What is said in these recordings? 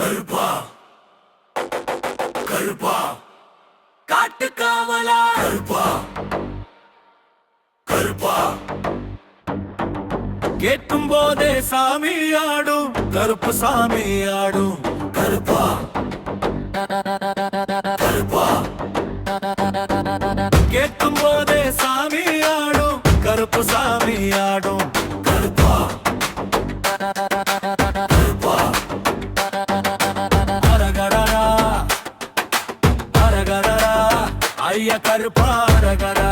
கருப்பா. கருப்பா. காட்டு காவலா கருப்பா. கருப்பா. கேட்கும் போதே சாமி ஆடும். கருப்பு சாமி ஆடும். கருப்பா. கருப்பா. கேட்கும் போதே சாமி ஆடும். கருப்பு சாமி ஆடும். ஐயா கருப்பாரகரா.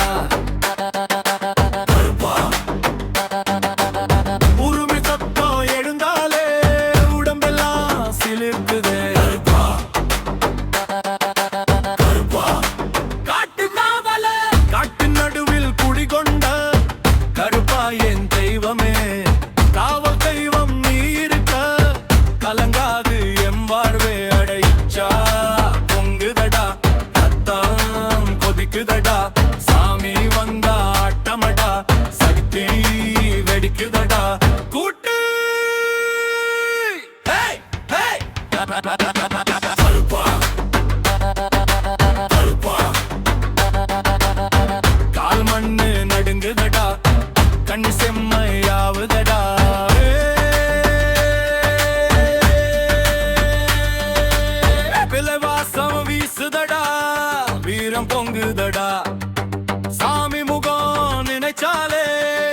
கருப்பா. உருமி சத்தம் எழுந்தாலே உடம்பெல்லாம் சிலிர்க்குதே. கருப்பா கருப்பா கால் மண்ணு நடுங்குதடா கண்ணு செம்மையாவுதடா. பிளவாசம் வீசுதடா வீரம் பொங்குதடா. சாமி முகம் நினைச்சாலே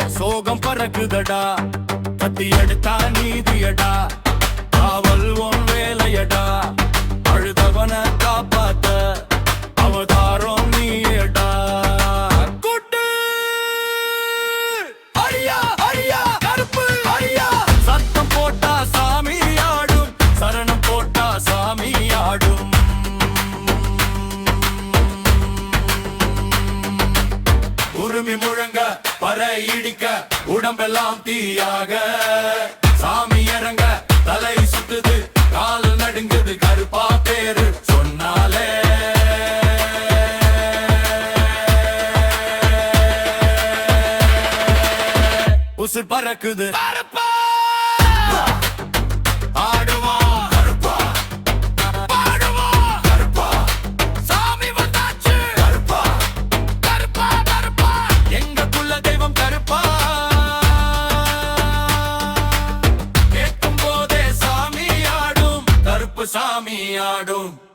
சோகம் பறக்குதடா. கத்தி எடுத்தா நீதியடா. காவல் உன் வேலையடா. அழுதவன காப்பாத்த அவதாரம் நீயடா. குட்டு! அரியா அரியா கருப்பு அரியா. சத்தம் போட்டா சாமி ஆடும். சரணம் போட்டா சாமி ஆடும். உருமி முழங்க பற இடிக்க உடம்பெல்லாம் தீயாக. சாமி இறங்க தலை சுத்துது கால் நடுங்குது கருப்பா பேரு சொன்னாலே. உசுர் பறக்குது. ஆடுவா போதே